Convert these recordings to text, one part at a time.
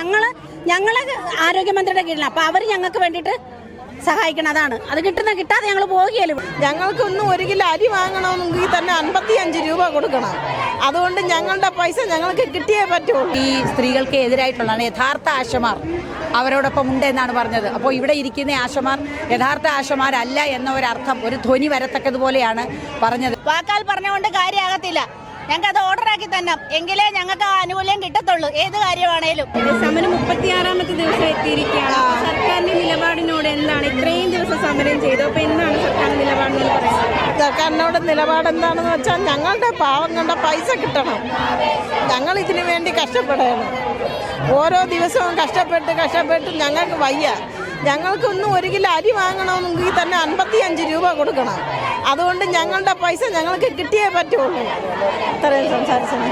ഞങ്ങൾ ഞങ്ങൾ ആരോഗ്യമന്ത്രിയുടെ കീഴിലാണ് അപ്പൊ അവർ ഞങ്ങൾക്ക് വേണ്ടിട്ട് സഹായിക്കണതാണ് അത് കിട്ടുന്ന കിട്ടാതെ ഞങ്ങൾ പോവുകയല്ലോ ഞങ്ങൾക്കൊന്നും ഒരു കിലോ അരി വാങ്ങണമെങ്കിൽ തന്നെ അൻപത്തി അഞ്ച് രൂപ കൊടുക്കണം. അതുകൊണ്ട് ഞങ്ങളുടെ പൈസ ഞങ്ങൾക്ക് കിട്ടിയേ പറ്റുള്ളൂ. ഈ സ്ത്രീകൾക്ക് എതിരായിട്ടുള്ളതാണ് യഥാർത്ഥ ആശമാർ. അവരോടൊപ്പം ഉണ്ട് എന്നാണ് പറഞ്ഞത്. അപ്പോൾ ഇവിടെ ഇരിക്കുന്ന ആശമാർ യഥാർത്ഥ ആശമാരല്ല എന്ന അർത്ഥം ഒരു ധ്വനി വരത്തക്കതുപോലെയാണ് പറഞ്ഞത്. വാക്കാൽ പറഞ്ഞുകൊണ്ട് കാര്യമാകത്തില്ല. ഞങ്ങൾക്ക് അത് ഓർഡർ ആക്കി തന്നെ എങ്കിലേ ഞങ്ങൾക്ക് ആ ആനുകൂല്യം കിട്ടത്തുള്ളൂ. ഏത് കാര്യമാണേലും. സമരം മുപ്പത്തിയാറാമത്തെ ദിവസം എത്തിയിരിക്കുകയാണ്. സർക്കാരിന്റെ നിലപാടിനോട് എന്താണ് ഇത്രയും ദിവസം സമരം ചെയ്തു? അപ്പൊ എന്താണ് സർക്കാരിന്റെ നിലപാടെന്ന് പറയുന്നത്? സർക്കാരിനോട് നിലപാട് എന്താണെന്ന് വെച്ചാൽ ഞങ്ങളുടെ പാവങ്ങളുടെ പൈസ കിട്ടണം. ഞങ്ങൾ ഇതിനു വേണ്ടി കഷ്ടപ്പെടണം. ഓരോ ദിവസവും കഷ്ടപ്പെട്ട് കഷ്ടപ്പെട്ട് ഞങ്ങൾക്ക് വയ്യ. ഞങ്ങൾക്കൊന്നും ഒരു കിലോ അരി വാങ്ങണമെങ്കിൽ തന്നെ അൻപത്തി അഞ്ച് രൂപ കൊടുക്കണം. അതുകൊണ്ട് ഞങ്ങളുടെ പൈസ ഞങ്ങൾക്ക് കിട്ടിയേ പറ്റുള്ളൂ. ഇത്രയും സംസാരിച്ചത്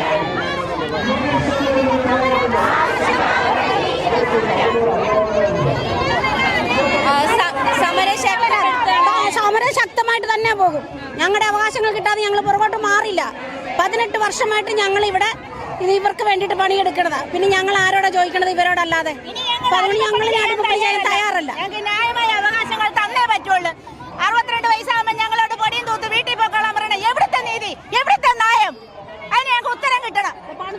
സമരം ശക്തമായിട്ട് തന്നെ പോകും. ഞങ്ങളുടെ അവകാശങ്ങൾ കിട്ടാതെ ഞങ്ങൾ പുറകോട്ട് മാറില്ല. പതിനെട്ട് വർഷമായിട്ട് ഞങ്ങൾ ഇവിടെ ഇത് ഇവർക്ക് വേണ്ടിയിട്ട് പണിയെടുക്കണതാ. പിന്നെ ഞങ്ങൾ ആരോടാ ചോദിക്കണത് ഇവരോടല്ലാതെ? ഞങ്ങൾ തയ്യാറല്ല. ഞങ്ങൾക്ക് ന്യായമായ അവകാശങ്ങൾ തന്നേ പറ്റുള്ളൂ. അറുപത്തിരണ്ട് വയസ്സാകുമ്പോൾ ഞങ്ങളോട് എവിടുത്തെ നയം? അതിന് ഞങ്ങൾക്ക് ഉത്തരം കിട്ടണം.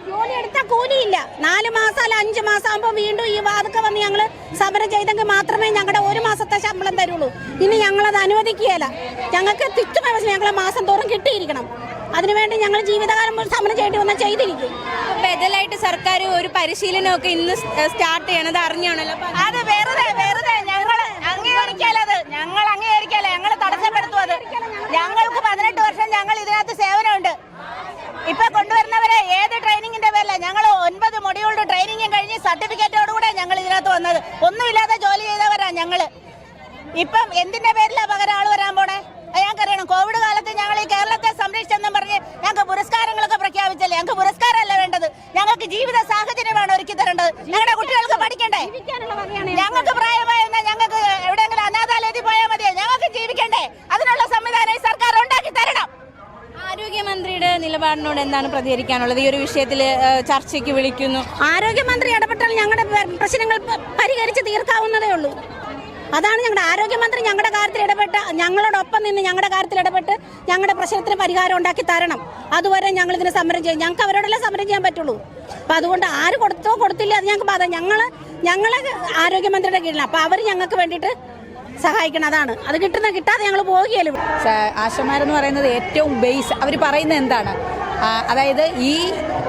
ജോലി എടുത്താൽ കൂലിയില്ല. നാല് മാസം അല്ല അഞ്ച് മാസം ആകുമ്പോൾ വീണ്ടും ഈ വാതൊക്കെ വന്ന് ഞങ്ങൾ സമരം ചെയ്തെങ്കിൽ മാത്രമേ ഞങ്ങളുടെ ഒരു മാസത്തെ ശമ്പളം തരുള്ളൂ. ഇനി ഞങ്ങളത് അനുവദിക്കുകയല്ല. ഞങ്ങൾക്ക് തിറ്റുമായ ഞങ്ങളെ മാസം തോറും കിട്ടിയിരിക്കണം. അതിനുവേണ്ടി ഞങ്ങൾ ജീവിതകാലം സമരം ചെയ്യേണ്ടി വന്നാൽ ചെയ്തിരിക്കും. ബദലായിട്ട് സർക്കാർ ഒരു പരിശീലനമൊക്കെ ഇന്ന് സ്റ്റാർട്ട് ചെയ്യണത് അറിഞ്ഞാണല്ലോ. അത് വേറെ വെറുതെ അംഗീകരിക്കാലത് ഞങ്ങൾ അംഗീകരിക്കാല? ഞങ്ങൾ തടസ്സപ്പെടുത്തും അത് ഞങ്ങൾക്ക് പതിനെട്ട് വർഷം ഞങ്ങൾ ഇതിനകത്ത് സേവനമുണ്ട്. ഇപ്പൊ കൊണ്ടുവരുന്നവരെ ഏത് ട്രെയിനിങ്ങിന്റെ പേരല്ല ഞങ്ങൾ ഒൻപത് മൊഡ്യൂളുടെ ട്രെയിനിങ്ങും കഴിഞ്ഞ് സർട്ടിഫിക്കറ്റോടുകൂടെ ഞങ്ങൾ ഇതിനകത്ത് വന്നത്. ഒന്നുമില്ലാതെ ജോലി ചെയ്തവരാ ഞങ്ങൾ. ഇപ്പം എന്തിന്റെ പേരിലാ പകരം ആൾ വരാൻ പോണേ? ഞങ്ങൾക്കറിയണം കോവിഡ് കാലത്ത് ഞങ്ങൾ ഈ കേരളത്തെ സംരക്ഷിച്ചെന്നും പറഞ്ഞ് ഞങ്ങൾക്ക് പുരസ്കാരങ്ങളൊക്കെ പ്രഖ്യാപിച്ചല്ലേ? ഞങ്ങൾക്ക് പുരസ്കാരമല്ല വേണ്ടത്. ഞങ്ങൾക്ക് ജീവിത സാഹചര്യമാണ് ഒരുക്കി തരേണ്ടത്. ഞങ്ങളുടെ കുട്ടികൾക്ക് പഠിക്കണ്ടേ? ഞങ്ങൾക്ക് പ്രായമായ ഞങ്ങൾക്ക് എവിടെയെങ്കിലും അനാഥാലയത്തിൽ പോയാൽ മതിയോ ഞങ്ങൾക്ക് ജീവിക്കണ്ടേ അതിനുള്ള സംവിധാനം ഈ സർക്കാർ ഉണ്ടാക്കി തരണം ആരോഗ്യമന്ത്രിയുടെ നിലപാടിനോട് എന്താണ് പ്രതികരിക്കാനുള്ളത്? ഈ ഒരു വിഷയത്തിൽ ചർച്ചയ്ക്ക് വിളിക്കുന്നു. ആരോഗ്യമന്ത്രി ഇടപെട്ടാൽ ഞങ്ങളുടെ പ്രശ്നങ്ങൾ പരിഹരിച്ച് തീർക്കാവുന്നതേ ഉള്ളൂ. അതാണ് ഞങ്ങളുടെ ആരോഗ്യമന്ത്രി ഞങ്ങളുടെ കാര്യത്തിൽ ഇടപെട്ട് ഞങ്ങളോടൊപ്പം നിന്ന് ഞങ്ങളുടെ കാര്യത്തിൽ ഇടപെട്ട് ഞങ്ങളുടെ പ്രശ്നത്തിന് പരിഹാരം ഉണ്ടാക്കി തരണം. അതുവരെ ഞങ്ങൾ ഇതിനെ സമരം ചെയ്യും. ഞങ്ങൾക്ക് അവരോടല്ലേ സമരം ചെയ്യാൻ പറ്റുള്ളൂ. അപ്പൊ അതുകൊണ്ട് ആര് കൊടുത്തോ കൊടുത്തില്ല അത് ഞങ്ങൾക്ക് ബാധ. ഞങ്ങൾ ഞങ്ങൾ ആരോഗ്യമന്ത്രിയുടെ കീഴിലാണ്. അപ്പൊ അവർ ഞങ്ങൾക്ക് വേണ്ടിയിട്ട് സഹായിക്കണം അതാണ്. അത് കിട്ടുന്ന കിട്ടാതെ ഞങ്ങൾ പോവുകയല്ലോ ആശമാരെന്ന് പറയുന്നത് ഏറ്റവും ബേസ് അവർ പറയുന്നത് എന്താണ്? അതായത് ഈ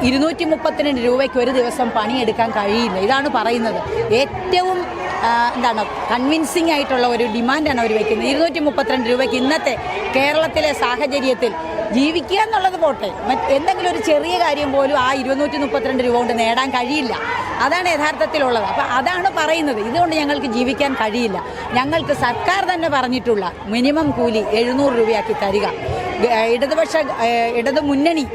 ഇരുന്നൂറ്റി മുപ്പത്തിരണ്ട് രൂപയ്ക്ക് ഒരു ദിവസം പണിയെടുക്കാൻ കഴിയില്ല. ഇതാണ് പറയുന്നത്. ഏറ്റവും എന്താണ് കൺവിൻസിംഗ് ആയിട്ടുള്ള ഒരു ഡിമാൻഡാണ് അവർ വയ്ക്കുന്നത് ഇരുന്നൂറ്റി മുപ്പത്തിരണ്ട് രൂപയ്ക്ക് ഇന്നത്തെ കേരളത്തിലെ സാഹചര്യത്തിൽ ജീവിക്കുക എന്നുള്ളത് പോട്ടെ. എന്തെങ്കിലും ഒരു ചെറിയ കാര്യം പോലും ആ ഇരുന്നൂറ്റി മുപ്പത്തിരണ്ട് രൂപ കൊണ്ട് നേടാൻ കഴിയില്ല. അതാണ് യഥാർത്ഥത്തിലുള്ളത്. അപ്പം അതാണ് പറയുന്നത്. ഇതുകൊണ്ട് ഞങ്ങൾക്ക് ജീവിക്കാൻ കഴിയില്ല. ഞങ്ങൾക്ക് സർക്കാർ തന്നെ പറഞ്ഞിട്ടുള്ള മിനിമം കൂലി എഴുന്നൂറ് രൂപയാക്കി തരിക. ഇടതുപക്ഷ ഇടതു മുന്നണി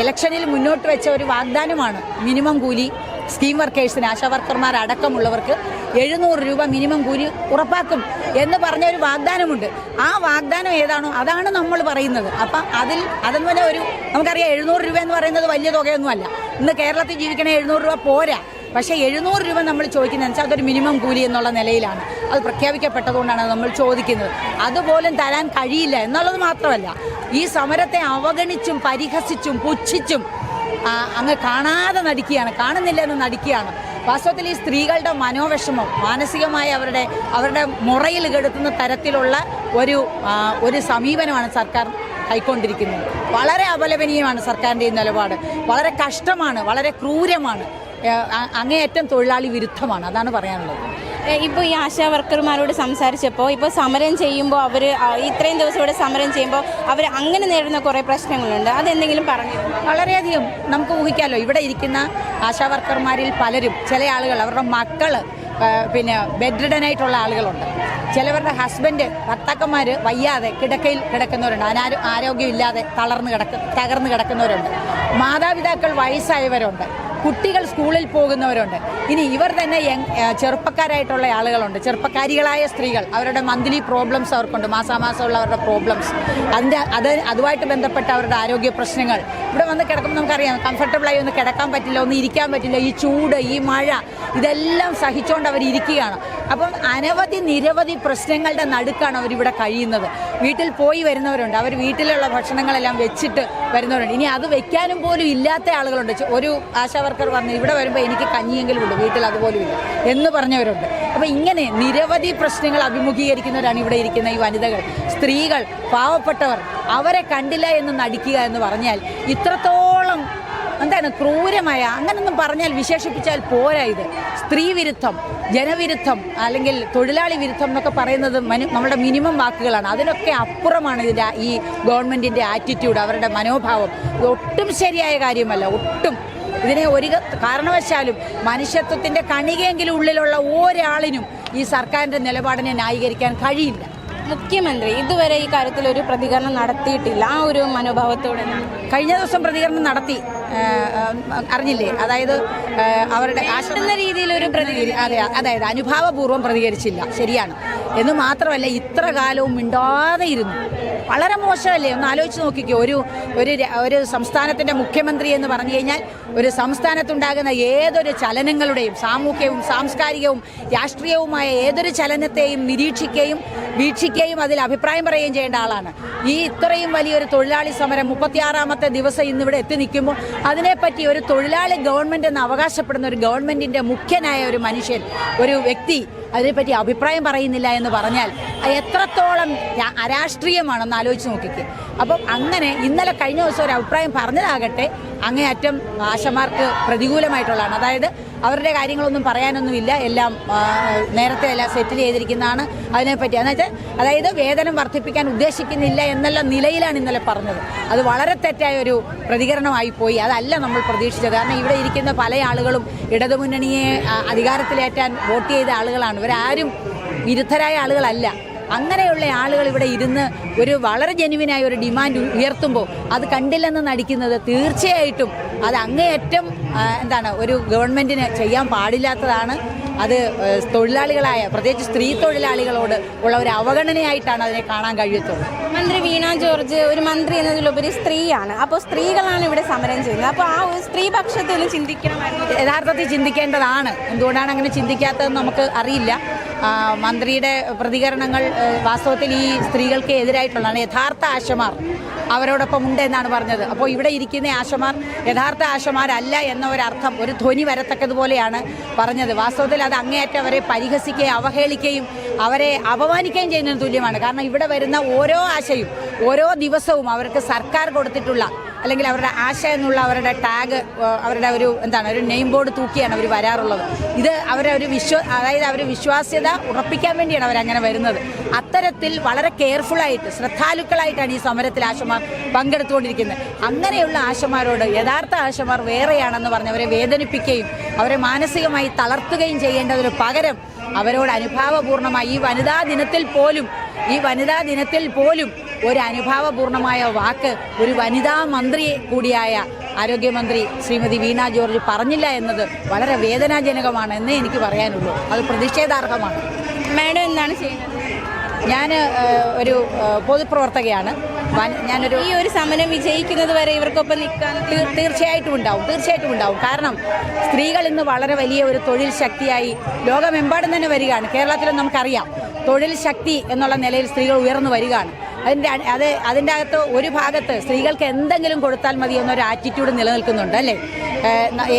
ഇലക്ഷനിൽ മുന്നോട്ട് വെച്ച ഒരു വാഗ്ദാനമാണ് മിനിമം കൂലി സ്കീം വർക്കേഴ്സിന് ആശാ വർക്കർമാർ അടക്കമുള്ളവർക്ക് എഴുന്നൂറ് രൂപ മിനിമം കൂലി ഉറപ്പാക്കും എന്ന് പറഞ്ഞ ഒരു വാഗ്ദാനമുണ്ട്. ആ വാഗ്ദാനം ഏതാണോ അതാണ് നമ്മൾ പറയുന്നത്. അപ്പം അതിൽ അതെന്ന് പറഞ്ഞാൽ ഒരു നമുക്കറിയാം എഴുന്നൂറ് രൂപ എന്ന് പറയുന്നത് വലിയ തുകയൊന്നുമല്ല. ഇന്ന് കേരളത്തിൽ ജീവിക്കണ എഴുന്നൂറ് രൂപ പോരാ. പക്ഷേ എഴുന്നൂറ് രൂപ നമ്മൾ ചോദിക്കുന്നത് വെച്ചാൽ അതൊരു മിനിമം കൂലി എന്നുള്ള നിലയിലാണ്. അത് പ്രഖ്യാപിക്കപ്പെട്ടതുകൊണ്ടാണ് നമ്മൾ ചോദിക്കുന്നത്. അതുപോലും തരാൻ കഴിയില്ല എന്നുള്ളത് മാത്രമല്ല. ഈ സമരത്തെ അവഗണിച്ചും പരിഹസിച്ചും പുച്ഛിച്ചും അങ്ങ് കാണാതെ നടിക്കുകയാണ്. കാണുന്നില്ല എന്ന് നടിക്കുകയാണ്. വാസ്തവത്തിൽ ഈ സ്ത്രീകളുടെ മനോവിഷമം മാനസികമായി അവരുടെ അവരുടെ മുറയിൽ കെടുത്തുന്ന തരത്തിലുള്ള ഒരു ഒരു സമീപനമാണ് സർക്കാർ കൈക്കൊണ്ടിരിക്കുന്നത്. വളരെ അപലപനീയമാണ് സർക്കാരിന്റെ ഈ നിലപാട്. വളരെ കഷ്ടമാണ് വളരെ ക്രൂരമാണ് അങ്ങേയറ്റം തൊഴിലാളി വിരുദ്ധമാണ് അതാണ് പറയാനുള്ളത്. ഇപ്പോൾ ഈ ആശാ വർക്കർമാരോട് സംസാരിച്ചപ്പോൾ ഇപ്പോൾ സമരം ചെയ്യുമ്പോൾ അവർ ഇത്രയും ദിവസം ഇവിടെ സമരം ചെയ്യുമ്പോൾ അവർ അങ്ങനെ നേരിടുന്ന കുറേ പ്രശ്നങ്ങളുണ്ട്. അതെന്തെങ്കിലും പറഞ്ഞു വളരെയധികം നമുക്ക് ഊഹിക്കാമല്ലോ ഇവിടെ ഇരിക്കുന്ന ആശാ വർക്കർമാരിൽ പലരും ചില ആളുകൾ അവരുടെ മക്കൾ പിന്നെ ബെഡ് റിഡനായിട്ടുള്ള ആളുകളുണ്ട്. ചിലവരുടെ ഹസ്ബൻഡ് ഭർത്താക്കന്മാർ വയ്യാതെ കിടക്കയിൽ കിടക്കുന്നവരുണ്ട്. അനാരോ ആരോഗ്യമില്ലാതെ തളർന്ന് കിടക്ക തകർന്ന് കിടക്കുന്നവരുണ്ട്. മാതാപിതാക്കൾ വയസ്സായവരുണ്ട്. കുട്ടികൾ സ്കൂളിൽ പോകുന്നവരുണ്ട്. ഇനി ഇവർ തന്നെ ചെറുപ്പക്കാരായിട്ടുള്ള ആളുകളുണ്ട്. ചെറുപ്പക്കാരികളായ സ്ത്രീകൾ അവരുടെ മന്ത്ലി പ്രോബ്ലംസ് അവർക്കുണ്ട്. മാസാമാസമുള്ള അവരുടെ പ്രോബ്ലംസ് അതിന്റെ അത് അതുമായിട്ട് ബന്ധപ്പെട്ട അവരുടെ ആരോഗ്യ പ്രശ്നങ്ങൾ ഇവിടെ വന്ന് കിടക്കുമ്പോൾ നമുക്കറിയാം. കംഫർട്ടബിളായി ഒന്ന് കിടക്കാൻ പറ്റില്ല ഒന്ന് ഇരിക്കാൻ പറ്റില്ല. ഈ ചൂട് ഈ മഴ ഇതെല്ലാം സഹിച്ചുകൊണ്ട് അവർ ഇരിക്കുകയാണ്. അപ്പം അനവധി നിരവധി പ്രശ്നങ്ങളുടെ നടുക്കാണ് അവരിവിടെ കഴിയുന്നത്. വീട്ടിൽ പോയി വരുന്നവരുണ്ട്. അവർ വീട്ടിലുള്ള ഭക്ഷണങ്ങളെല്ലാം വെച്ചിട്ട് വരുന്നവരുണ്ട്. ഇനി അത് വെക്കാനും പോലും ഇല്ലാത്ത ആളുകളുണ്ട്. ഒരു ആശാ വർക്കർ പറഞ്ഞു ഇവിടെ വരുമ്പോൾ എനിക്ക് കഞ്ഞിയെങ്കിലും ഉണ്ട്. വീട്ടിൽ അതുപോലും ഇല്ല. എന്ന് പറഞ്ഞവരുണ്ട്. അപ്പോൾ ഇങ്ങനെ നിരവധി പ്രശ്നങ്ങൾ അഭിമുഖീകരിക്കുന്നവരാണ് ഇവിടെ ഇരിക്കുന്ന ഈ വനിതകൾ. സ്ത്രീകൾ പാവപ്പെട്ടവർ അവരെ കണ്ടില്ല എന്ന് നടിക്കുക എന്ന് പറഞ്ഞാൽ ഇത്രത്തോളം എന്താണ് ക്രൂരമായ അങ്ങനൊന്നും പറഞ്ഞാൽ വിശേഷിപ്പിച്ചാൽ പോരാ ഇത്. സ്ത്രീ വിരുദ്ധം ജനവിരുദ്ധം അല്ലെങ്കിൽ തൊഴിലാളി വിരുദ്ധം എന്നൊക്കെ പറയുന്നത് നമ്മുടെ മിനിമം വാക്കുകളാണ്. അതിനൊക്കെ അപ്പുറമാണ് ഇതിന്റെ ഈ ഗവൺമെന്റിന്റെ ആറ്റിറ്റ്യൂഡ് അവരുടെ മനോഭാവം. ഒട്ടും ശരിയായ കാര്യമല്ല ഒട്ടും. ഇതിനെ ഒരു കാരണവശാലും മനുഷ്യത്വത്തിന്റെ കണികയെങ്കിലും ഉള്ളിലുള്ള ഒരാളിനും ഈ സർക്കാരിന്റെ നിലപാടിനെ ന്യായീകരിക്കാൻ കഴിയില്ല. മുഖ്യമന്ത്രി ഇതുവരെ ഈ കാര്യത്തിൽ ഒരു പ്രതികരണം നടത്തിയിട്ടില്ല. ആ ഒരു മനോഭാവത്തോടെ കഴിഞ്ഞ ദിവസം പ്രതികരണം നടത്തി. അറിഞ്ഞില്ലേ? അതായത് അവരുടെ ആശ്രമ രീതിയിൽ ഒരു പ്രതികരി അതെ അതായത് അനുഭാവപൂർവം പ്രതികരിച്ചില്ല. ശരിയാണ്. എന്ന് മാത്രമല്ല ഇത്ര കാലവും മിണ്ടാതെ ഇരുന്നു. വളരെ മോശമല്ലേ? ഒന്ന് ആലോചിച്ച് നോക്കിക്കോ. ഒരു ഒരു ഒരു സംസ്ഥാനത്തിന്റെ മുഖ്യമന്ത്രി എന്ന് പറഞ്ഞു കഴിഞ്ഞാൽ ഒരു സംസ്ഥാനത്തുണ്ടാകുന്ന ഏതൊരു ചലനങ്ങളുടെയും സാമൂഹ്യവും സാംസ്കാരികവും രാഷ്ട്രീയവുമായ ഏതൊരു ചലനത്തെയും നിരീക്ഷിക്കുകയും വീക്ഷിക്കുകയും അതിൽ അഭിപ്രായം പറയുകയും ചെയ്യേണ്ട ആളാണ്. ഈ ഇത്രയും വലിയൊരു തൊഴിലാളി സമരം മുപ്പത്തിയാറാമത്തെ ദിവസം ഇന്നിവിടെ എത്തി നിൽക്കുമ്പോൾ അതിനെപ്പറ്റി ഒരു തൊഴിലാളി ഗവൺമെന്റ് എന്ന് അവകാശപ്പെടുന്ന ഒരു ഗവൺമെന്റിന്റെ മുഖ്യനായ ഒരു മനുഷ്യൻ ഒരു വ്യക്തി അതിനെപ്പറ്റി അഭിപ്രായം പറയുന്നില്ല എന്ന് പറഞ്ഞാൽ എത്രത്തോളം അരാഷ്ട്രീയമാണെന്ന് ആലോചിച്ച് നോക്കിക്കേ. അപ്പം അങ്ങനെ ഇന്നലെ കഴിഞ്ഞ ദിവസം ഒരു അഭിപ്രായം പറഞ്ഞതാകട്ടെ അങ്ങേയറ്റം ആശമാർക്ക് പ്രതികൂലമായിട്ടുള്ളതാണ്. അതായത് അവരുടെ കാര്യങ്ങളൊന്നും പറയാനൊന്നുമില്ല എല്ലാം നേരത്തെ എല്ലാം സെറ്റിൽ ചെയ്തിരിക്കുന്നതാണ് അതിനെപ്പറ്റി. എന്ന് വെച്ചാൽ അതായത് വേതനം വർദ്ധിപ്പിക്കാൻ ഉദ്ദേശിക്കുന്നില്ല എന്നുള്ള നിലയിലാണ് ഇന്നലെ പറഞ്ഞത്. അത് വളരെ തെറ്റായ ഒരു പ്രതികരണമായി പോയി. അതല്ല നമ്മൾ പ്രതീക്ഷിച്ചത്. കാരണം ഇവിടെ ഇരിക്കുന്ന പല ആളുകളും ഇടതുമുന്നണിയെ അധികാരത്തിലേറ്റാൻ വോട്ട് ചെയ്ത ആളുകളാണ്. ഇവരാരും വിരുദ്ധരായ ആളുകളല്ല. അങ്ങനെയുള്ള ആളുകൾ ഇവിടെ ഇരുന്ന് ഒരു വളരെ ജെനുവിനായ ഒരു ഡിമാൻഡ് ഉയർത്തുമ്പോൾ അത് കണ്ടില്ലെന്ന് നടിക്കുന്നത് തീർച്ചയായിട്ടും അത് അങ്ങേയറ്റം എന്താണ് ഒരു ഗവൺമെന്റിന് ചെയ്യാൻ പാടില്ലാത്തതാണ്. അത് തൊഴിലാളികളായ പ്രത്യേകിച്ച് സ്ത്രീ തൊഴിലാളികളോട് ഉള്ള ഒരു അവഗണനയായിട്ടാണ് അതിനെ കാണാൻ കഴിയത്തുള്ളൂ. മന്ത്രി വീണ ജോർജ് ഒരു മന്ത്രി എന്നതിലുപരി സ്ത്രീയാണ്. അപ്പോൾ സ്ത്രീകളാണ് ഇവിടെ സമരം ചെയ്യുന്നത്. അപ്പോൾ ആ ഒരു സ്ത്രീ പക്ഷത്തിൽ ചിന്തിക്കണമായിരുന്നു. യഥാർത്ഥത്തിൽ ചിന്തിക്കേണ്ടതാണ്. എന്തുകൊണ്ടാണ് അങ്ങനെ ചിന്തിക്കാത്തതെന്ന് നമുക്ക് അറിയില്ല. മന്ത്രിയുടെ പ്രതികരണങ്ങൾ വാസ്തവത്തിൽ ഈ സ്ത്രീകൾക്ക് എതിരായിട്ടുള്ളതാണ്. യഥാർത്ഥ ആശമാർ അവരോടൊപ്പം ഉണ്ട് എന്നാണ് പറഞ്ഞത്. അപ്പോൾ ഇവിടെ ഇരിക്കുന്ന ആശമാർ യഥാർത്ഥ ആശമാരല്ല എന്ന ഒരർത്ഥം ഒരു ധ്വനി വരത്തക്കതുപോലെയാണ് പറഞ്ഞത്. വാസ്തവത്തിൽ അത് അങ്ങേയറ്റം അവരെ പരിഹസിക്കുകയും അവഹേളിക്കുകയും അവരെ അപമാനിക്കുകയും ചെയ്യുന്നതിന് തുല്യമാണ്. കാരണം ഇവിടെ വരുന്ന ഓരോ ആശയും ഓരോ ദിവസവും അവർക്ക് സർക്കാർ കൊടുത്തിട്ടുള്ള അല്ലെങ്കിൽ അവരുടെ ആശ എന്നുള്ള അവരുടെ ടാഗ് അവരുടെ ഒരു എന്താണ് ഒരു നെയിം ബോർഡ് തൂക്കിയാണ് അവർ വരാറുള്ളത്. ഇത് അവരെ ഒരു വിശ്വ അതായത് അവർ വിശ്വാസ്യത ഉറപ്പിക്കാൻ വേണ്ടിയാണ് അവരങ്ങനെ വരുന്നത്. അത്തരത്തിൽ വളരെ കെയർഫുള്ളായിട്ട് ശ്രദ്ധാലുക്കളായിട്ടാണ് ഈ സമരത്തിൽ ആശമാർ പങ്കെടുത്തുകൊണ്ടിരിക്കുന്നത്. അങ്ങനെയുള്ള ആശമാരോട് യഥാർത്ഥ ആശമാർ വേറെയാണെന്ന് പറഞ്ഞ് അവരെ വേദനിപ്പിക്കുകയും അവരെ മാനസികമായി തളർത്തുകയും ചെയ്യേണ്ടതിന് പകരം അവരോട് അനുഭാവപൂർണമായി ഈ വനിതാ ദിനത്തിൽ പോലും ഈ വനിതാ ദിനത്തിൽ പോലും ഒരു അനുഭാവപൂർണമായ വാക്ക് ഒരു വനിതാ മന്ത്രി കൂടിയായ ആരോഗ്യമന്ത്രി ശ്രീമതി വീണ ജോർജ് പറഞ്ഞില്ല എന്നത് വളരെ വേദനാജനകമാണ് എന്നേ എനിക്ക് പറയാനുള്ളൂ. അത് പ്രതിഷേധാർഹമാണ്. മാഡം എന്താണ് ചെയ്യുന്നത്? ഞാൻ ഒരു പൊതുപ്രവർത്തകയാണ്. ഞാനൊരു ഈ ഒരു സമരം വിജയിക്കുന്നത് വരെ ഇവർക്കൊപ്പം നിൽക്കാൻ തീർച്ചയായിട്ടും ഉണ്ടാവും തീർച്ചയായിട്ടും ഉണ്ടാവും. കാരണം സ്ത്രീകൾ ഇന്ന് വളരെ വലിയ ഒരു തൊഴിൽ ശക്തിയായി ലോകമെമ്പാടും തന്നെ വരികയാണ്. കേരളത്തിലും നമുക്കറിയാം തൊഴിൽ ശക്തി എന്നുള്ള നിലയിൽ സ്ത്രീകൾ ഉയർന്നു വരികയാണ്. അതിന്റെ അത് അതിന്റെ അകത്ത് ഒരു ഭാഗത്ത് സ്ത്രീകൾക്ക് എന്തെങ്കിലും കൊടുത്താൽ മതി എന്നൊരു ആറ്റിറ്റ്യൂഡ് നിലനിൽക്കുന്നുണ്ട് അല്ലേ?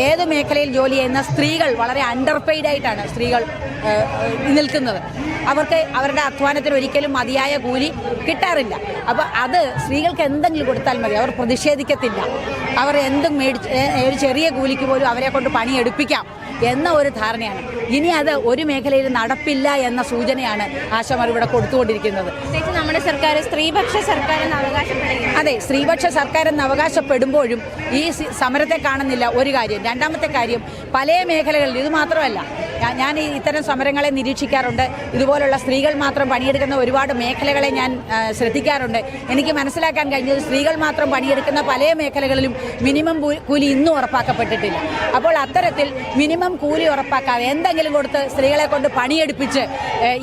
ഏത് മേഖലയിൽ ജോലി ചെയ്യുന്ന സ്ത്രീകൾ വളരെ അണ്ടർ ആയിട്ടാണ് സ്ത്രീകൾ നിൽക്കുന്നത്. അവർക്ക് അവരുടെ അധ്വാനത്തിന് ഒരിക്കലും മതിയായ കൂലി കിട്ടാറില്ല. അപ്പോൾ അത് സ്ത്രീകൾക്ക് എന്തെങ്കിലും കൊടുത്താൽ മതി അവർ പ്രതിഷേധിക്കത്തില്ല. അവർ എന്തും മേടിച്ച് ഒരു ചെറിയ കൂലിക്ക് പോലും അവരെ കൊണ്ട് പണിയെടുപ്പിക്കാം എന്ന ഒരു ധാരണയാണ്. ഇനി അത് ഒരു മേഖലയിൽ നടപ്പില്ല എന്ന സൂചനയാണ് ആശമാർ ഇവിടെ കൊടുത്തുകൊണ്ടിരിക്കുന്നത്. നമ്മുടെ സർക്കാർ സ്ത്രീപക്ഷ സർക്കാർ എന്ന് അതെ സ്ത്രീപക്ഷ സർക്കാർ എന്ന് അവകാശപ്പെടുമ്പോഴും ഈ സമരത്തെ കാണുന്നില്ല ഒരു കാര്യം. രണ്ടാമത്തെ കാര്യം പല മേഖലകളിൽ ഇത് മാത്രമല്ല ഞാൻ ഇത്തരം സമരങ്ങളെ നിരീക്ഷിക്കാറുണ്ട്. ഇതുപോലുള്ള സ്ത്രീകൾ മാത്രം പണിയെടുക്കുന്ന ഒരുപാട് മേഖലകളെ ഞാൻ ശ്രദ്ധിക്കാറുണ്ട്. എനിക്ക് മനസ്സിലാക്കാൻ കഴിഞ്ഞത് സ്ത്രീകൾ മാത്രം പണിയെടുക്കുന്ന പല മേഖലകളിലും മിനിമം കൂലി ഇന്നും ഉറപ്പാക്കപ്പെട്ടിട്ടില്ല. അപ്പോൾ അത്തരത്തിൽ മിനിമം കൂലി ഉറപ്പാക്കാതെ എന്തെങ്കിലും കൊടുത്ത് സ്ത്രീകളെ കൊണ്ട് പണിയെടുപ്പിച്ച്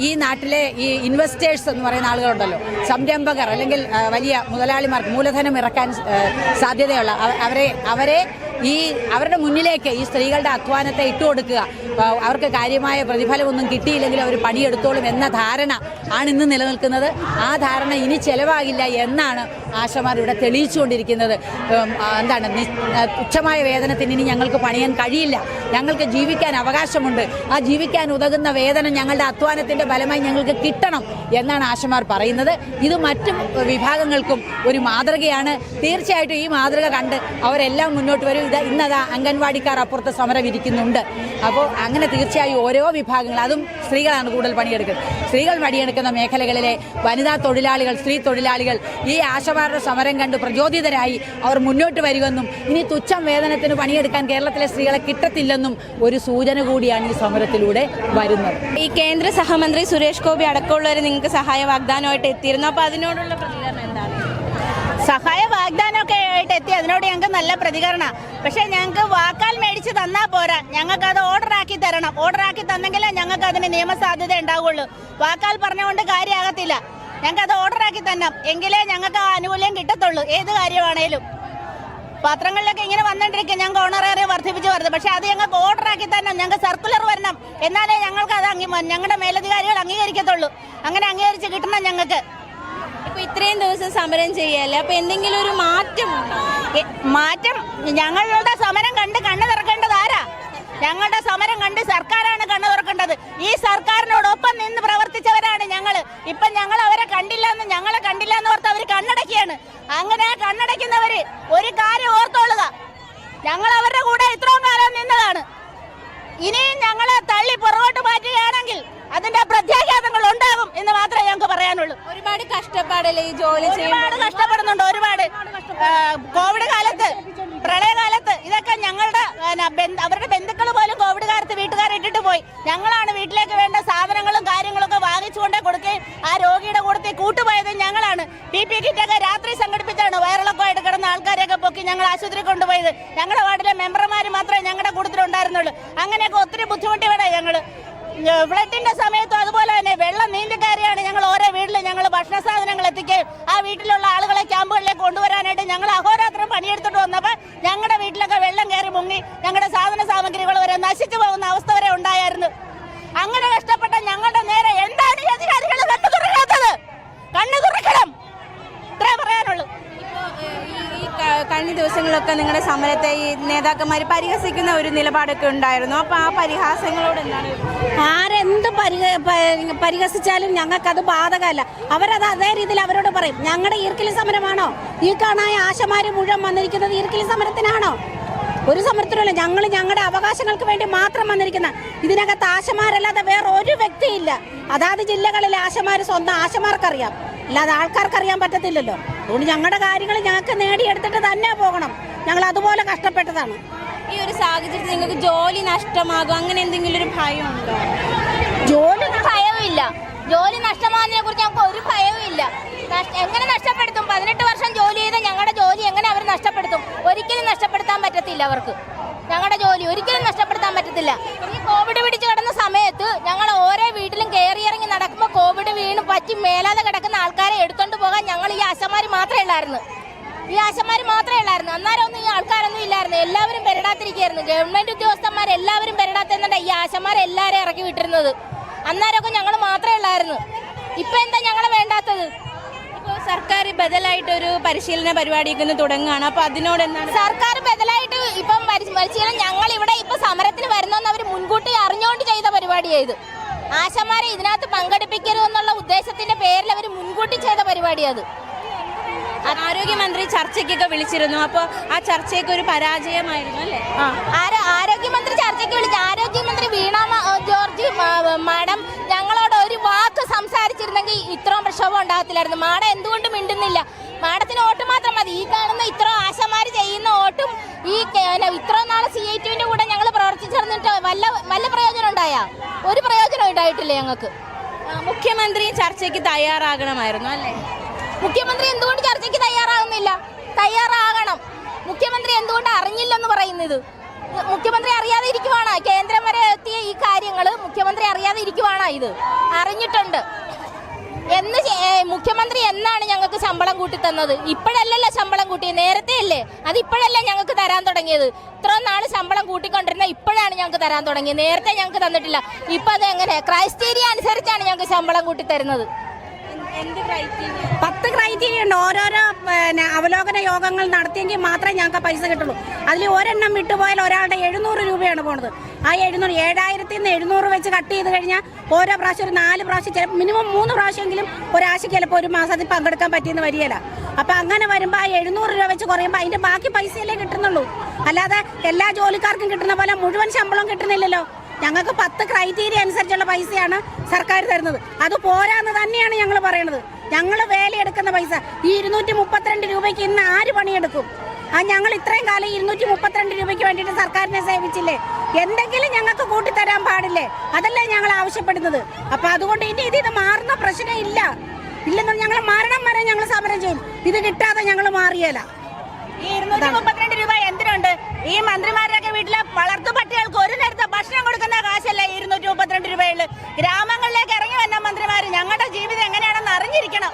ഈ നാട്ടിലെ ഈ ഇൻവെസ്റ്റേഴ്സ് എന്ന് പറയുന്ന ആളുകളുണ്ടല്ലോ സംരംഭകർ അല്ലെങ്കിൽ വലിയ മുതലാളിമാർക്ക് മൂലധനം ഇറക്കാൻ സാധ്യതയുള്ള അവരെ അവരെ ഈ അവരുടെ മുന്നിലേക്ക് ഈ സ്ത്രീകളുടെ അധ്വാനത്തെ ഇട്ടുകൊടുക്കുക അവർക്ക് കാര്യമായ പ്രതിഫലമൊന്നും കിട്ടിയില്ലെങ്കിൽ അവർ പണിയെടുത്തോളും എന്ന ധാരണ ആണ് ഇന്ന് നിലനിൽക്കുന്നത്. ആ ധാരണ ഇനി ചെലവാകില്ല എന്നാണ് ആശമാർ ഇവിടെ തെളിയിച്ചുകൊണ്ടിരിക്കുന്നത്. എന്താണ് തുച്ഛമായ വേതനത്തിന് ഇനി ഞങ്ങൾക്ക് പണിയാൻ കഴിയില്ല. ഞങ്ങൾക്ക് ജീവിക്കാൻ അവകാശമുണ്ട്. ആ ജീവിക്കാൻ ഉതകുന്ന വേതനം ഞങ്ങളുടെ അധ്വാനത്തിന്റെ ഫലമായി ഞങ്ങൾക്ക് കിട്ടണം എന്നാണ് ആശമാർ പറയുന്നത്. ഇത് മറ്റു വിഭാഗങ്ങൾക്കും ഒരു മാതൃകയാണ്. തീർച്ചയായിട്ടും ഈ മാതൃക കണ്ട് അവരെല്ലാം മുന്നോട്ട് വരും. ഇത് ഇന്നതാ അംഗൻവാടിക്കാർ അപ്പുറത്ത് സമരം ഇരിക്കുന്നുണ്ട്. അപ്പോൾ അങ്ങനെ തീർച്ചയായും ഓരോ വിഭാഗങ്ങൾ അതും സ്ത്രീകളാണ് കൂടുതൽ പണിയെടുക്കുന്നത്. സ്ത്രീകൾ പണിയെടുക്കുന്ന മേഖലകളിലെ വനിതാ തൊഴിലാളികൾ സ്ത്രീ തൊഴിലാളികൾ ഈ ആശമാരുടെ സമരം കണ്ട് പ്രചോദിതരായി അവർ മുന്നോട്ട് വരുമെന്നും ഇനി തുച്ഛം വേതനത്തിന് പണിയെടുക്കാൻ കേരളത്തിലെ സ്ത്രീകളെ കിട്ടത്തില്ലെന്നും ഒരു സൂചന കൂടിയാണ് ഈ സമരത്തിലൂടെ വരുന്നത്. ഈ കേന്ദ്ര സഹമന്ത്രി സുരേഷ് ഗോപി അടക്കമുള്ളവർ നിങ്ങൾക്ക് സഹായ വാഗ്ദാനമായിട്ട് എത്തിയിരുന്നു. അപ്പോൾ അതിനോടുള്ള പ്രതികരണം സഹായ വാഗ്ദാനമൊക്കെ ആയിട്ട് എത്തി. അതിനോട് ഞങ്ങൾക്ക് നല്ല പ്രതികരണ. പക്ഷെ ഞങ്ങൾക്ക് വാക്കാൽ മേടിച്ച് തന്നാ പോരാ. ഞങ്ങൾക്ക് അത് ഓർഡർ ആക്കി തരണം. ഓർഡർ ആക്കി തന്നെങ്കിലേ ഞങ്ങൾക്ക് അതിന് നിയമസാധ്യത ഉണ്ടാവുള്ളൂ. വാക്കാൽ പറഞ്ഞുകൊണ്ട് കാര്യമാകത്തില്ല ഞങ്ങൾക്ക് അത് ആക്കി തന്നെ എങ്കിലേ ഞങ്ങൾക്ക് ആ ആനുകൂല്യം കിട്ടത്തുള്ളൂ. ഏത് കാര്യമാണേലും. പത്രങ്ങളിലൊക്കെ ഇങ്ങനെ വന്നിട്ടിരിക്കും ഞങ്ങൾക്ക് ഓണറേറിയം വർദ്ധിപ്പിച്ച് വരുന്നത്. പക്ഷെ അത് ഞങ്ങൾക്ക് ഓർഡർ ആക്കി തന്നെ ഞങ്ങൾക്ക് സർക്കുലർ വരണം. എന്നാലേ ഞങ്ങൾക്ക് അത് ഞങ്ങളുടെ മേലധികാരികൾ അംഗീകരിക്കത്തുള്ളൂ. അങ്ങനെ അംഗീകരിച്ച് കിട്ടണം ഞങ്ങൾക്ക്. ഇപ്പോൾ ഇത്രയും ദിവസം സമരം ചെയ്യല്ലേ? അപ്പൊ എന്തെങ്കിലും ഒരു മാറ്റം മാറ്റം? ഞങ്ങളുടെ സമരം കണ്ട് കണ്ണു തുറക്കേണ്ടത് ആരാ? ഞങ്ങളുടെ സമരം കണ്ട് സർക്കാരാണ് കണ്ണു തുറക്കേണ്ടത്. ഈ സർക്കാരിനോടൊപ്പം നിന്ന് പ്രവർത്തിച്ചവരാണ് ഞങ്ങൾ ഇപ്പൊ ഞങ്ങൾ അവരെ കണ്ടില്ല എന്ന് ഞങ്ങളെ കണ്ടില്ല എന്ന് ഓർത്ത് അവർ കണ്ണടക്കിയാണ് അങ്ങനെ കണ്ണടയ്ക്കുന്നവര് ഒരു കാര്യം ഓർത്തോളുക. ഞങ്ങൾ അവരുടെ കൂടെ ഇത്രയും കാലം നിന്നതാണ് ഇനിയും ഞങ്ങളെ തള്ളി പുറകോട്ട് മാറ്റുകയാണെങ്കിൽ അതിന്റെ പ്രത്യാഘാതങ്ങൾ ഉണ്ടാകും എന്ന് മാത്രമേ ഞങ്ങൾക്ക് പറയാനുള്ളൂ ഒരുപാട് കഷ്ടപ്പാടല്ലേ ഈ ജോലി ചെയ്യുമ്പോൾ ഒരുപാട് കഷ്ടപ്പെടുന്നുണ്ട് ഒരുപാട് ആ, കോവിഡ് കാലത്ത് പ്രളയകാലത്ത് ഇതൊക്കെ ഞങ്ങളുടെ പിന്നെ, ബന്ധ- അവരുടെ ബന്ധുക്കൾ പോലും കോവിഡ് കാലത്ത് വീട്ടുകാരെ ഇട്ടിട്ട് പോയി ഞങ്ങളാണ് വീട്ടിലേക്ക് വേണ്ട സാധനങ്ങളും കാര്യങ്ങളൊക്കെ വാങ്ങിച്ചുകൊണ്ടേ കൊടുക്കുകയും ആ രോഗിയുടെ കൂടത്തിൽ കൂട്ടുപോയത് ഞങ്ങളാണ് പി പി കിറ്റൊക്കെ രാത്രി സംഘടിപ്പിച്ചാണ് വയറിളക്കമായിട്ട് കിടന്ന ആൾക്കാരെയൊക്കെ പൊക്കി ഞങ്ങൾ ആശുപത്രി കൊണ്ടുപോയത് ഞങ്ങളുടെ വാർഡിലെ മെമ്പർമാർ മാത്രമേ ഞങ്ങളുടെ കൂട്ടത്തിൽ ഉണ്ടായിരുന്നുള്ളൂ അങ്ങനെയൊക്കെ ഒത്തിരി ബുദ്ധിമുട്ടി വേണം ഞങ്ങൾ ഫ്ലഡിന്റെ സമയത്തും അതുപോലെ തന്നെ വെള്ളം നീന്തി കയറിയാണ് ഞങ്ങൾ ഓരോ വീട്ടിൽ ഞങ്ങൾ ഭക്ഷണ സാധനങ്ങൾ എത്തിക്കുകയും ആ വീട്ടിലുള്ള ആളുകളെ ക്യാമ്പുകളിലേക്ക് കൊണ്ടുവരാനായിട്ട് ഞങ്ങൾ അഹോരാത്രം പണിയെടുത്തിട്ട് വന്നപ്പോൾ ഞങ്ങളുടെ വീട്ടിലൊക്കെ വെള്ളം കയറി മുങ്ങി ഞങ്ങളുടെ സാധന സാമഗ്രികൾ വരെ നശിച്ചു പോകുന്ന അവസ്ഥ വരെ ഉണ്ടായിരുന്നു. അങ്ങനെ കഷ്ടപ്പെട്ട ഞങ്ങളുടെ നേരെ എന്താണ് ഈ അധികാരികൾ കണ്ണു തുറക്കാത്തത് കണ്ണു തുറക്കണം ഇത്രേ പറയാനുള്ളൂ ഇപ്പോൾ ഈ ഈ ക- കഴിഞ്ഞ ദിവസങ്ങളിലൊക്കെ നിങ്ങളുടെ സമരത്തെ ഈ നേതാക്കന്മാർ പരിഹസിക്കുന്ന ഒരു നിലപാടൊക്കെ ഉണ്ടായിരുന്നു. അപ്പോൾ ആ പരിഹാസങ്ങളോട് എന്താണ് ആരെന്ത് പരിഹ പരിഹസിച്ചാലും ഞങ്ങൾക്കത് ബാധകമല്ല. അവരത് അതേ രീതിയിൽ അവരോട് പറയും. ഞങ്ങളുടെ ഈർക്കിലി സമരമാണോ? ഈ കാണായ ആശമാര് മുഴുവൻ വന്നിരിക്കുന്നത് ഈർക്കിലി സമരത്തിനാണോ? ഒരു സമരത്തിനല്ല ഞങ്ങൾ ഞങ്ങളുടെ അവകാശങ്ങൾക്ക് വേണ്ടി മാത്രം വന്നിരിക്കുന്ന ഇതിനകത്ത് ആശമാരല്ലാതെ വേറെ ഒരു വ്യക്തിയില്ല. അതാത് ജില്ലകളിലെ ആശമാര് സ്വന്തം ആശമാർക്കറിയാം. അല്ലാതെ ആൾക്കാർക്ക് അറിയാൻ പറ്റത്തില്ലല്ലോ. അതുകൊണ്ട് ഞങ്ങളുടെ കാര്യങ്ങൾ ഞങ്ങൾക്ക് നേടിയെടുത്തിട്ട് തന്നെ പോകണം. ഞങ്ങൾ അതുപോലെ കഷ്ടപ്പെട്ടതാണ്. ഈ ഒരു സാഹചര്യത്തിൽ നിങ്ങൾക്ക് ജോലി നഷ്ടമാകും. അങ്ങനെ എന്തെങ്കിലും ഒരു ഭയമുണ്ടോ? ജോലി ഭയവുമില്ല. ജോലി നഷ്ടമാകുന്നതിനെ കുറിച്ച് ഞങ്ങൾക്ക് ഒരു ഭയവുമില്ല. എങ്ങനെ നഷ്ടപ്പെടുത്തും? പതിനെട്ട് വർഷം ജോലി ചെയ്ത ഞങ്ങളുടെ ജോലി എങ്ങനെ അവർ നഷ്ടപ്പെടുത്തും? ഒരിക്കലും നഷ്ടപ്പെടുത്താൻ പറ്റത്തില്ല അവർക്ക്. ഞങ്ങളുടെ ജോലി ഒരിക്കലും നഷ്ടപ്പെടുത്താൻ പറ്റത്തില്ല. ഈ കോവിഡ് പിടിച്ച് കിടന്ന സമയത്ത് ഞങ്ങൾ ഓരോ വീട്ടിലും കയറി ഇറങ്ങി നടക്കുമ്പോൾ കോവിഡ് വീണ് പറ്റി മേലാതെ കിടക്കുന്ന ആൾക്കാരെ എടുത്തോണ്ട് പോകാൻ ഞങ്ങൾ ഈ ആശമാർ മാത്രമേ ഉള്ളായിരുന്നു. ഈ ആശമാർ മാത്രമേ ഉള്ളായിരുന്നു. അന്നേരം ഒന്നും ഈ ആൾക്കാരൊന്നും ഇല്ലായിരുന്നു. എല്ലാവരും പെരടാത്തിരിക്കുകയായിരുന്നു. ഗവൺമെന്റ് ഉദ്യോഗസ്ഥന്മാർ എല്ലാവരും പെരടാത്തുന്നുണ്ട് ഈ ആശമാരെ എല്ലാവരും ഇറക്കി വിട്ടിരുന്നത്. അന്നേരമൊക്കെ ഞങ്ങൾ മാത്രമേ ഉള്ളായിരുന്നു. ഇപ്പൊ എന്താ ഞങ്ങളെ വേണ്ടാത്തത്? സർക്കാർ ബദലായിട്ടൊരു പരിശീലന പരിപാടിയൊക്കെ ഒന്ന് തുടങ്ങുകയാണ്. അപ്പൊ അതിനോട് എന്താണ്? സർക്കാർ ബദലായിട്ട് ഇപ്പം പരിശീലനം ഞങ്ങൾ ഇവിടെ ഇപ്പൊ സമരത്തിന് വരുന്നെന്ന് അവർ മുൻകൂട്ടി അറിഞ്ഞുകൊണ്ട് ചെയ്ത പരിപാടിയായത് ആശമാരെ ഇതിനകത്ത് പങ്കെടുപ്പിക്കരുതെന്നുള്ള ഉദ്ദേശത്തിന്റെ പേരിൽ അവർ മുൻകൂട്ടി ചെയ്ത പരിപാടിയത് ആരോഗ്യമന്ത്രി ചർച്ചയ്ക്കൊക്കെ വിളിച്ചിരുന്നു. അപ്പോൾ ആ ചർച്ചയൊക്കെ ഒരു പരാജയമായിരുന്നു അല്ലേ? ആരോ ആരോഗ്യമന്ത്രി ചർച്ചയ്ക്ക് വിളിച്ചു ആരോഗ്യമന്ത്രി വീണ മ- ജോർജ് ഇത്രയും പ്രക്ഷോഭം ഉണ്ടാകത്തില്ലായിരുന്നു. മാഡം എന്തുകൊണ്ട് മിണ്ടുന്നില്ല. മാഡത്തിന് വോട്ട് മാത്രം മതി. ഈ കാണുന്ന ഇത്ര ആശമാർ ചെയ്യുന്ന ഓട്ടും ഈ ഇത്ര നാളെ സി ഐ ടിവിന്റെ കൂടെ ഞങ്ങൾ പ്രവർത്തിച്ചിരുന്നിട്ട് വല്ല വല്ല പ്രയോജനം ഉണ്ടായാ? ഒരു പ്രയോജനം ഉണ്ടായിട്ടില്ല ഞങ്ങൾക്ക്. മുഖ്യമന്ത്രി ചർച്ചയ്ക്ക് തയ്യാറാകണമായിരുന്നു അല്ലേ? മുഖ്യമന്ത്രി എന്തുകൊണ്ട് ചർച്ചയ്ക്ക് തയ്യാറാകുന്നില്ല തയ്യാറാകണം. മുഖ്യമന്ത്രി എന്തുകൊണ്ട് അറിഞ്ഞില്ലെന്ന് പറയുന്നത്? മുഖ്യമന്ത്രി അറിയാതെ ഇരിക്കുവാണ് കേന്ദ്രം വരെ എത്തിയ ഈ കാര്യങ്ങൾ മുഖ്യമന്ത്രി അറിയാതെ ഇരിക്കുവാണ് ഇത്? അറിഞ്ഞിട്ടുണ്ട്. എന്ന് മുഖ്യമന്ത്രി എന്നാണ് ഞങ്ങൾക്ക് ശമ്പളം കൂട്ടി തന്നത് ഇപ്പോഴല്ലല്ലോ ശമ്പളം കൂട്ടി നേരത്തെ അല്ലേ? അത് ഇപ്പോഴല്ലേ ഞങ്ങൾക്ക് തരാൻ തുടങ്ങിയത്? ഇത്ര നാൾ ശമ്പളം കൂട്ടിക്കൊണ്ടിരുന്ന ഇപ്പോഴാണ് ഞങ്ങൾക്ക് തരാൻ തുടങ്ങിയത്. നേരത്തെ ഞങ്ങൾക്ക് തന്നിട്ടില്ല. ഇപ്പൊ അത് എങ്ങനെ? ക്രൈസ്റ്റീരിയ അനുസരിച്ചാണ് ഞങ്ങൾക്ക് ശമ്പളം കൂട്ടി തരുന്നത് പത്ത് ക്രൈറ്റീരിയ ഉണ്ട്. ഓരോരോ പിന്നെ അവലോകന യോഗങ്ങൾ നടത്തിയെങ്കിൽ മാത്രമേ ഞങ്ങൾക്ക് പൈസ കിട്ടുള്ളൂ. അതിൽ ഒരെണ്ണം വിട്ടുപോയാൽ ഒരാളുടെ എഴുന്നൂറ് രൂപയാണ് പോണത്. ആ എഴുന്നൂറ് ഏഴായിരത്തിൽ നിന്ന് എഴുന്നൂറ് വെച്ച് കട്ട് ചെയ്ത് കഴിഞ്ഞാൽ ഓരോ പ്രാവശ്യം ഒരു നാല് പ്രാവശ്യം ചിലപ്പോൾ മിനിമം മൂന്ന് പ്രാവശ്യമെങ്കിലും ഒരാഴ്ചയ്ക്ക് ചിലപ്പോൾ ഒരു മാസത്തിൽ പങ്കെടുക്കാൻ പറ്റിയെന്ന് വരികയില്ല. അപ്പം അങ്ങനെ വരുമ്പോൾ ആ എഴുന്നൂറ് രൂപ വെച്ച് കുറയുമ്പോൾ അതിന്റെ ബാക്കി പൈസയല്ലേ കിട്ടുന്നുള്ളൂ. അല്ലാതെ എല്ലാ ജോലിക്കാർക്കും കിട്ടുന്ന പോലെ മുഴുവൻ ശമ്പളം കിട്ടുന്നില്ലല്ലോ. ഞങ്ങൾക്ക് പത്ത് ക്രൈറ്റീരിയ അനുസരിച്ചുള്ള പൈസയാണ് സർക്കാർ തരുന്നത്. അത് പോരാന്ന് തന്നെയാണ് ഞങ്ങൾ പറയുന്നത് ഞങ്ങൾ വേലയെടുക്കുന്ന പൈസ. ഈ ഇരുന്നൂറ്റി മുപ്പത്തിരണ്ട് രൂപയ്ക്ക് ഇന്ന് ആര് പണിയെടുക്കും? ആ ഞങ്ങൾ ഇത്രയും കാലം ഇരുന്നൂറ്റി മുപ്പത്തിരണ്ട് രൂപയ്ക്ക് വേണ്ടിയിട്ട് സർക്കാരിനെ സേവിച്ചില്ലേ? എന്തെങ്കിലും ഞങ്ങൾക്ക് കൂട്ടിത്തരാൻ പാടില്ലേ? അതല്ലേ ഞങ്ങൾ ആവശ്യപ്പെടുന്നത്. അപ്പൊ അതുകൊണ്ട് ഇനി ഇത് ഇത് മാറുന്ന പ്രശ്നം ഇല്ല. ഇല്ലെന്ന് ഞങ്ങൾ മരണം വരെ ഞങ്ങൾ സമരം ചെയ്യും. ഇത് കിട്ടാതെ ഞങ്ങൾ മാറിയല്ല ഈ ഇരുന്നൂറ്റി മുപ്പത്തിരണ്ട് രൂപ എന്തിനുണ്ട് ഈ മന്ത്രിമാരൊക്കെ വീട്ടിലെ വളർത്തു പട്ടികൾക്ക് ഒരു നേരത്തെ ഭക്ഷണം കൊടുക്കുന്ന കാശല്ല ഇരുന്നൂറ്റി മുപ്പത്തിരണ്ട് രൂപയുള്ളു? ഗ്രാമങ്ങളിലേക്ക് ഇറങ്ങി വന്ന മന്ത്രിമാർ ഞങ്ങളുടെ ജീവിതം എങ്ങനെയാണെന്ന് അറിഞ്ഞിരിക്കണം.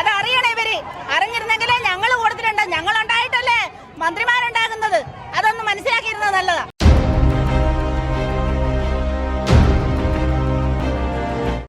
അത് അറിയണം ഇവർ. അറിഞ്ഞിരുന്നെങ്കിലേ ഞങ്ങൾ കൊടുത്തിട്ടുണ്ട് ഞങ്ങളുണ്ടായിട്ടല്ലേ മന്ത്രിമാരുണ്ടാകുന്നത്? അതൊന്ന് മനസ്സിലാക്കിയിരുന്നത് നല്ലതാ.